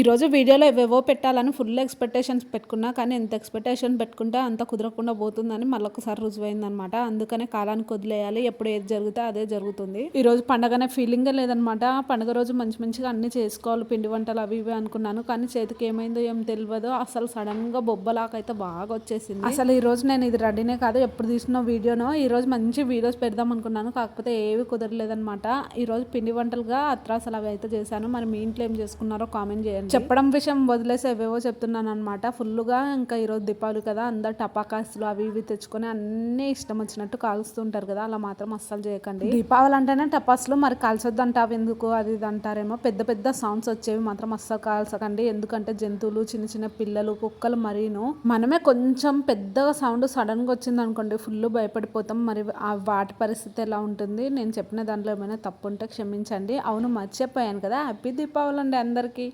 ఈరోజు వీడియోలో ఏవేవో పెట్టాలని ఫుల్ ఎక్స్పెక్టేషన్స్ పెట్టుకున్నా కానీ ఎంత ఎక్స్పెక్టేషన్ పెట్టుకుంటే అంత కుదరకుండా పోతుందని మళ్ళొకసారి రుజువైందనమాట. అందుకనే కాలానికి వదిలేయాలి. ఎప్పుడు ఏది జరిగితే అదే జరుగుతుంది. ఈ రోజు పండగనే ఫీలింగే లేదనమాట. పండగ రోజు మంచి మంచిగా అన్ని చేసుకోవాలి. పిండి వంటలు అవి ఇవి అనుకున్నాను. కానీ చేతికి ఏమైందో ఏం తెలియదు అసలు సడన్గా బొబ్బలాకైతే బాగా వచ్చేసింది. అసలు ఈ రోజు నేను ఇది రెడీనే కాదు. ఎప్పుడు తీసిన వీడియోనో ఈ రోజు మంచి వీడియోస్ పెడదాం అనుకున్నాను. కాకపోతే ఏవి కుదరలేదనమాట. ఈ రోజు పిండి వంటలుగా అత్రాసలు అవి అయితే చేశాను. మరి మీ ఇంట్లో ఏం చేసుకున్నారో కామెంట్ చేయండి. చెప్పడం. విషయం వదిలేసి ఏవేవో చెప్తున్నాను అనమాట ఫుల్గా ఇంకా ఈరోజు దీపావళి కదా అందరు టపాకాసులు అవి ఇవి తెచ్చుకొని అన్ని ఇష్టం వచ్చినట్టు కాలుస్తుంటారు కదా అలా మాత్రం అస్సలు చేయకండి. దీపావళి అంటేనే టపాసులు మరి కాల్చొద్దు అంటావు ఎందుకు? అది ఇది అంటారేమో. పెద్ద పెద్ద సౌండ్స్ వచ్చేవి మాత్రం అస్సలు కాల్చకండి. ఎందుకంటే జంతువులు చిన్న చిన్న పిల్లలు కుక్కలు మరీను. మనమే కొంచెం పెద్దగా సౌండ్ సడన్గా వచ్చింది అనుకోండి ఫుల్ భయపడిపోతాం. మరి ఆ వాటి పరిస్థితి ఎలా ఉంటుంది? నేను చెప్పిన దాంట్లో ఏమైనా తప్పు ఉంటే క్షమించండి. అవును మర్చిపోయాను కదా. హ్యాపీ దీపావళి అండి అందరికీ.